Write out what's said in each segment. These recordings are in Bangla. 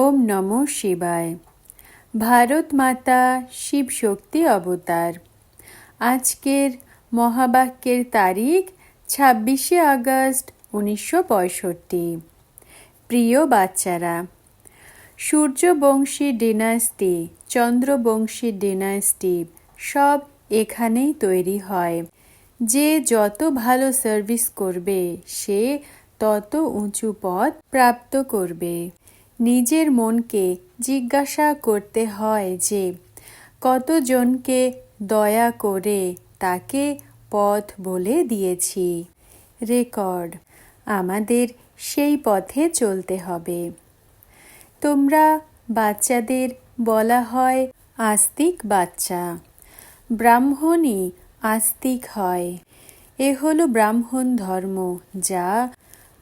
ওম নমঃ শিবায়। ভারত মাতা শিব শক্তি অবতার। আজকের মহাবাক্যের তারিখ ছাব্বিশে আগস্ট উনিশশো পঁয়ষট্টি। প্রিয় বাচ্চারা, সূর্যবংশী ডিনাস্টি চন্দ্রবংশী ডিনাস্টি সব এখানেই তৈরি হয়। যে যত ভালো সার্ভিস করবে, সে তত উঁচু পদ প্রাপ্ত করবে। নিজের মনকে জিজ্ঞাসা করতে হয় যে, কতজনকে দয়া করে তাকে পথ বলে দিয়েছি? রেকর্ড আমাদের সেই পথে চলতে হবে। তোমরা বাচ্চাদের বলা হয় আস্তিক বাচ্চা। ব্রাহ্মণই আস্তিক হয়। এ হলো ব্রাহ্মণ ধর্ম, যা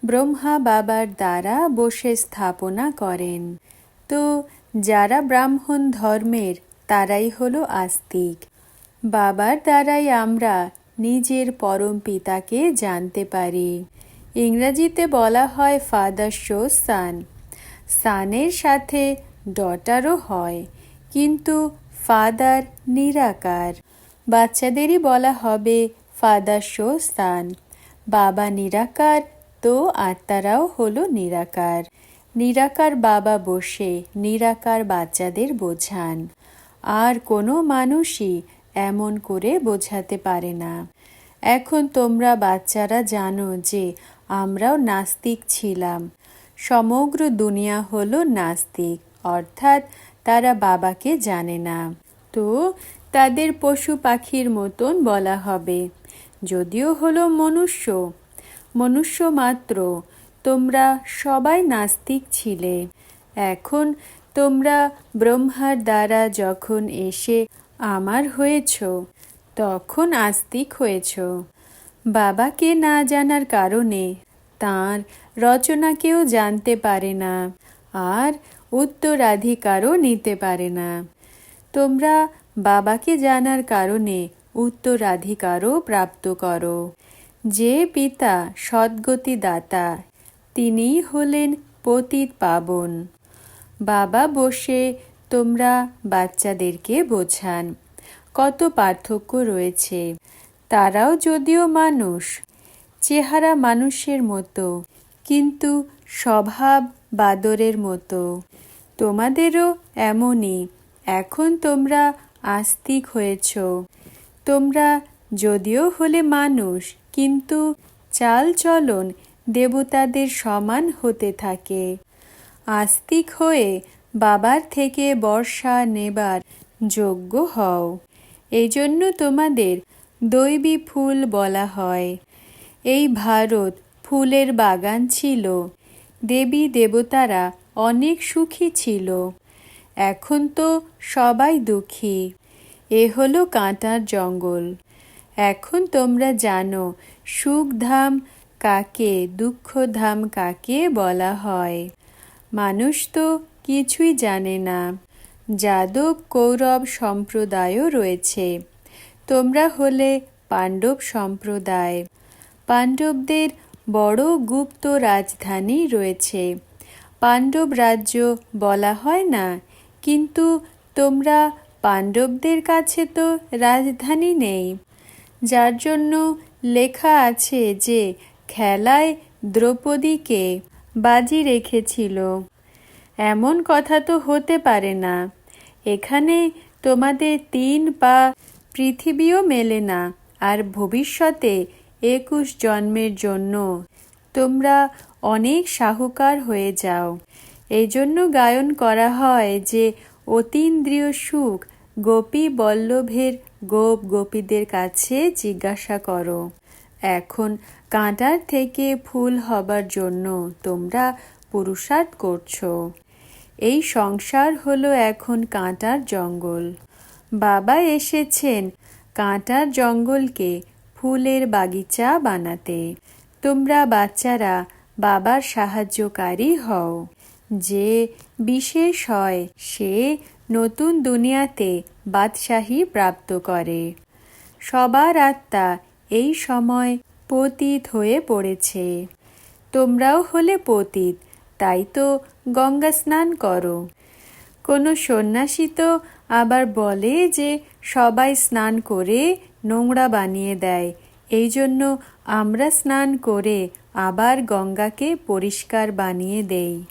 ব্রহ্মা বাবার দ্বারা বসে স্থাপনা করেন। তো যারা ব্রাহ্মণ ধর্মের, তারাই হলো আস্তিক। বাবার দ্বারাই আমরা নিজের পরম পিতাকে জানতে পারি। ইংরাজিতে বলা হয় ফাদার শো সান সানের সাথে ডটারও হয়, কিন্তু ফাদার নিরাকার। বাচ্চাদেরই বলা হবে ফাদার শো সান বাবা নিরাকার তো আত্মারাও হলো নিরাকার। নিরাকার বাবা বসে, নিরাকার বাচ্চাদের বোঝান। আর কোনো মানুষই এমন করে বোঝাতে পারে না। এখন তোমরা বাচ্চারা জানো যে আমরাও নাস্তিক ছিলাম। সমগ্র দুনিয়া হলো নাস্তিক, অর্থাৎ তারা বাবাকে জানে না। তো তাদের পশু পাখির মতন বলা হবে। যদিও হলো মনুষ্য মনুষ্য মাত্র তোমরা সবাই নাস্তিক ছিলে। এখন তোমরা ব্রহ্মার দ্বারা যখন এসে আমার হয়েছ, তখন আস্তিক হয়েছ। বাবাকে না জানার কারণে তাঁর রচনা কেউ জানতে পারে না, আর উত্তরাধিকারও নিতে পারে না। তোমরা বাবাকে জানার কারণে উত্তরাধিকারও প্রাপ্ত করো। যে পিতা সদ্গতি দাতা তিনি হলেন পতিত পাবন। বাবা বসে তোমরা বাচ্চাদেরকে বোঝান, কত পার্থক্য রয়েছে। তারাও যদিও মানুষ, চেহারা মানুষের মতো, কিন্তু স্বভাব বাদরের মতো। তোমাদেরও এমনই, এখন তোমরা আস্তিক হয়েছ। তোমরা যদিও হলে মানুষ কিন্তু চাল চলন দেবতাদের সমান হতে থাকে। আস্তিক হয়ে বাবার থেকে বর্ষা নেবার যোগ্য হও। এই জন্য তোমাদের দৈবী ফুল বলা হয়। এই ভারত ফুলের বাগান ছিল। দেবী দেবতারা অনেক সুখী ছিল। এখন তো সবাই দুঃখী। এ হলো কাঁটার জঙ্গল। এখন তোমরা জানো, সুখধাম কাকে, দুঃখধাম কাকে বলা হয়। মানুষ তো কিছুই জানে না। যাদব কৌরব সম্প্রদায়ও রয়েছে। তোমরা হলে পাণ্ডব সম্প্রদায়। পাণ্ডবদের বড় গুপ্ত রাজধানী রয়েছে। পাণ্ডব রাজ্য বলা হয় না, কিন্তু তোমরা পাণ্ডবদের কাছে তো রাজধানী নেই। যার জন্য লেখা আছে যে খেলায় দ্রৌপদীকে বাজি রেখেছিল। এমন কথা তো হতে পারে না। এখানে তোমাদের তিন পা পৃথিবীও মেলে না, আর ভবিষ্যতে একুশ জন্মের জন্য তোমরা অনেক সাহুকার হয়ে যাও। এই জন্য গায়ন করা হয় যে অতীন্দ্রিয় সুখ গোপী বল্লভের গোপ গোপীদের কাছে জিজ্ঞাসা করো, এখন কাঁটার থেকে ফুল হবার জন্য তোমরা পুরুষার্থ করছ। এই সংসার হলো এখন কাঁটার জঙ্গল। বাবা এসেছেন কাঁটার জঙ্গলকে ফুলের বাগিচা বানাতে। তোমরা বাচ্চারা বাবার সাহায্যকারী হও। যে বিশেষ হয়, সে নতুন দুনিয়াতে বাদশাহী প্রাপ্ত করে। সবার আত্মা এই সময় পতিত হয়ে পড়েছে। তোমরাও হলে পতিত, তাই তো গঙ্গা স্নান করো। কোনো সন্ন্যাসী তো আবার বলে যে সবাই স্নান করে নোংরা বানিয়ে দেয়, এই জন্য আমরা স্নান করে আবার গঙ্গাকে পরিষ্কার বানিয়ে দেই।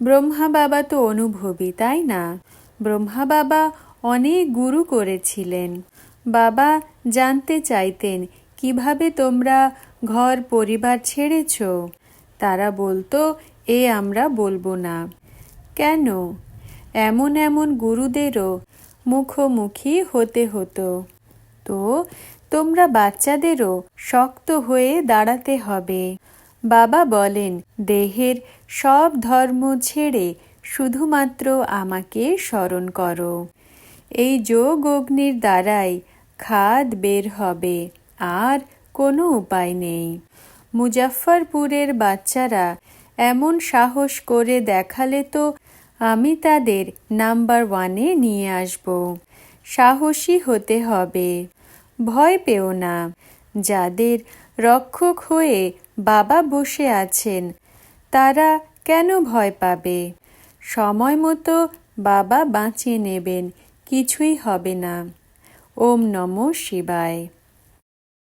ব্রহ্মা বাবা তো অনুভবী, তাই না? ব্রহ্মা বাবা অনেক গুরু করেছিলেন। বাবা জানতে চাইতেন, কীভাবে তোমরা ঘর পরিবার ছেড়েছ? তারা বলতো, এ আমরা বলব না। কেন? এমন এমন গুরুদেরও মুখোমুখি হতে হতো। তো তোমরা বাচ্চাদেরও শক্ত হয়ে দাঁড়াতে হবে। বাবা বলেন, দেহের সব ধর্ম ছেড়ে শুধুমাত্র আমাকে স্মরণ করো। এই যোগ অগ্নির দ্বারাই খাদ বের হবে, আর কোনো উপায় নেই। মুজাফফরপুরের বাচ্চারা এমন সাহস করে দেখালে তো আমি তাদের নাম্বার ওয়ানে নিয়ে আসব। সাহসী হতে হবে। ভয় পেও না। যাদের রক্ষক হয়ে বাবা বসে আছেন তারা কেন ভয় পাবে? সময় মতো বাবা বাঁচিয়ে নেবেন, কিছুই হবে না। ওম নমঃ শিবায়।